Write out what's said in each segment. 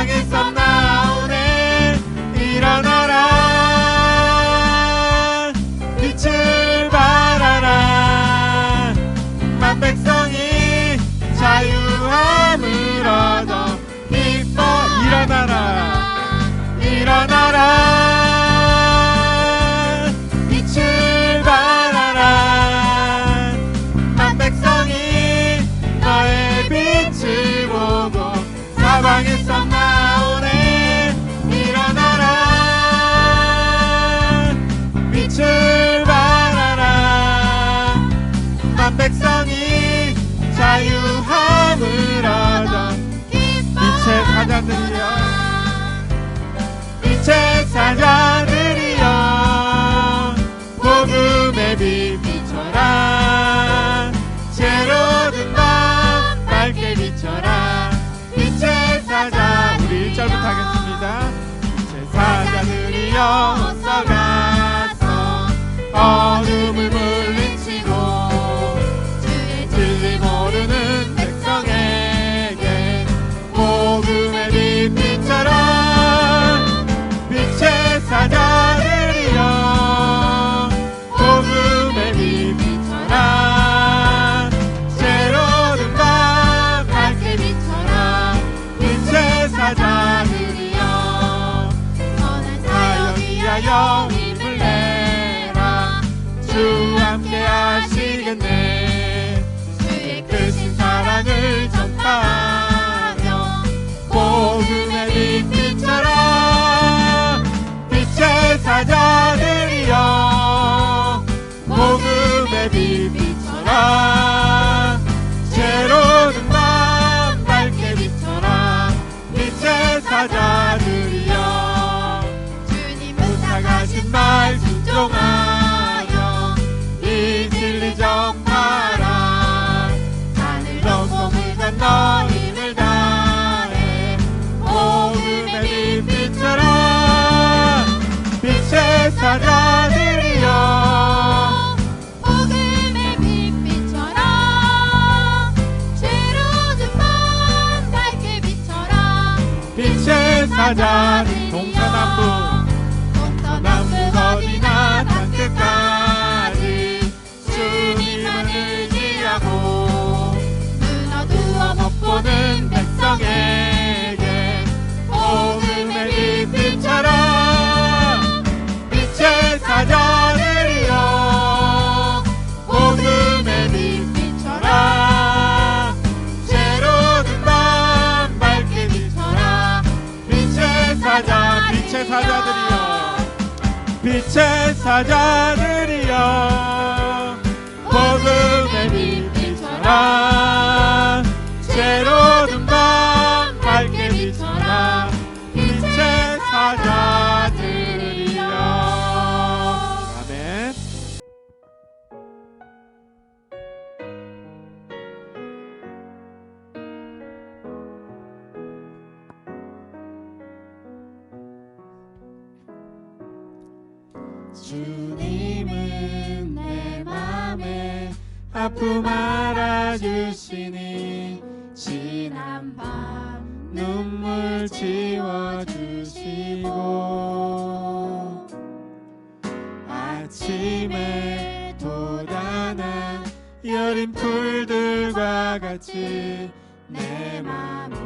I guess I'm 가자 동서남북 동서남북 어디나 단끝까지 주님을 의지하고 눈 어두워 못 보는 백성의 sacar 주님은 내 맘에 아픔 알아주시니 지난 밤 눈물 지워주시고 아침에 돋아난 여린 풀들과 같이 내 맘을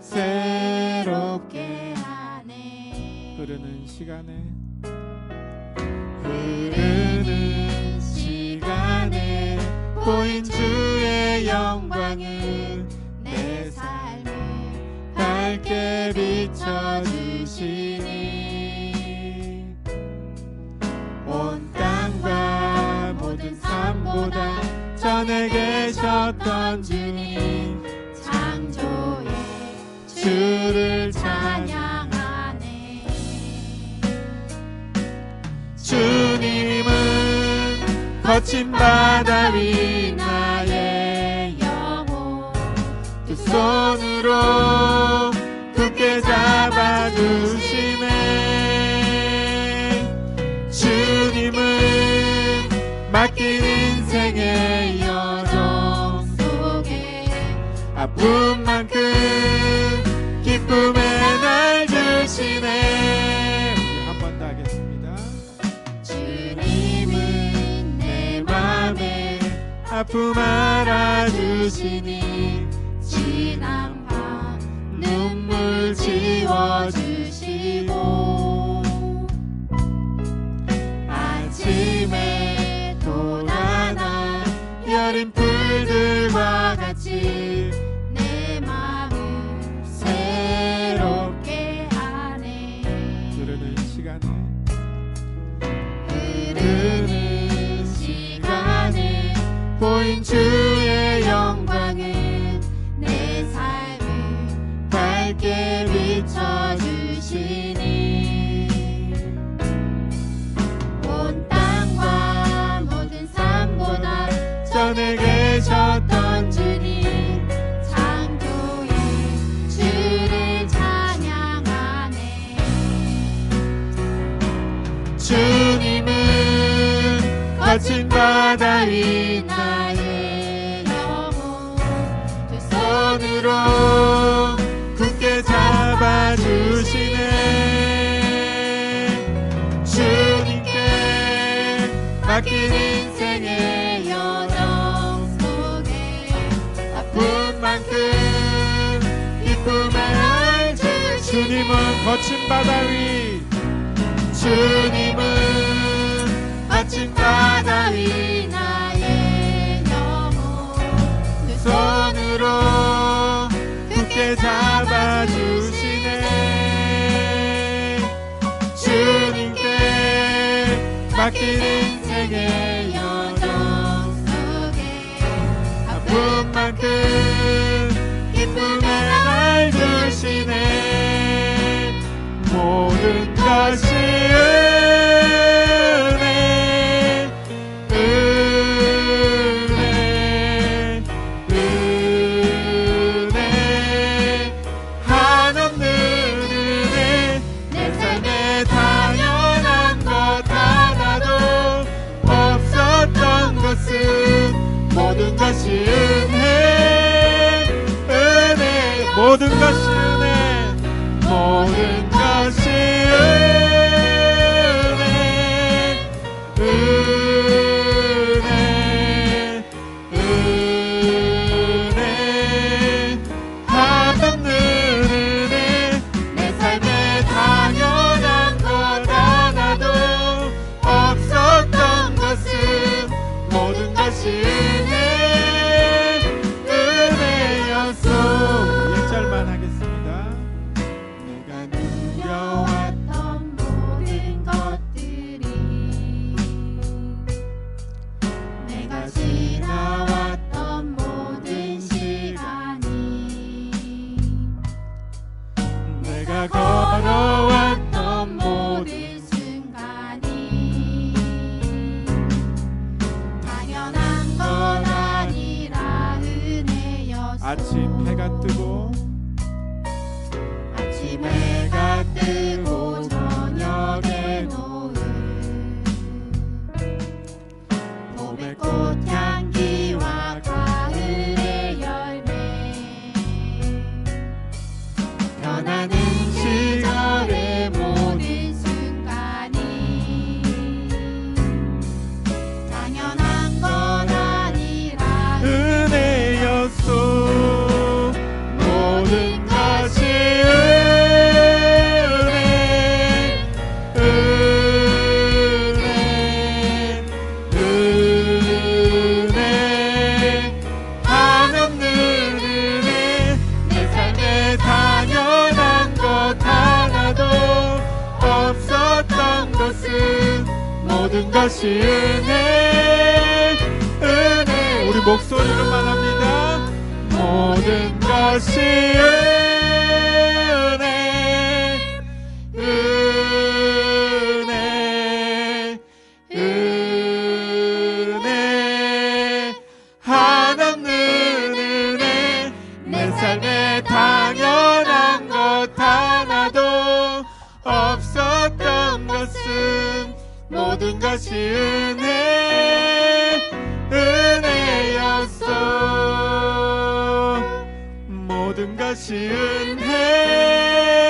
새롭게 하네. 흐르는 시간에 보인 주의 영광은 내 삶을 밝게 비춰주시니. 온 땅과 모든 삶보다 전에 계셨던 주님 거친 바다 위 나의 영혼 두 손으로 아픔 알아주시니 지난 밤 눈물 지워주시고 아침에 돋아나 여린 풀 계셨 바다 위. 주님은 거친 바다 위 나의 영혼. 두 손으로 굳게 잡아주시네. 주님께 맡긴 인생의 모든 것이 은혜 모든 걸어왔던 모든 순간이 당연한 건 아니라 은혜였어. 아침 해가 뜨고 아침 해가 뜨고 저녁에 노을 봄의 꽃향 목소리로 말합니다. 모든 것이 은혜 은혜 은혜. 한없는 은혜. 내 삶에 당연한 것 하나도 없었던 것은 모든 것이 은혜 은혜였어 모든 것이 은혜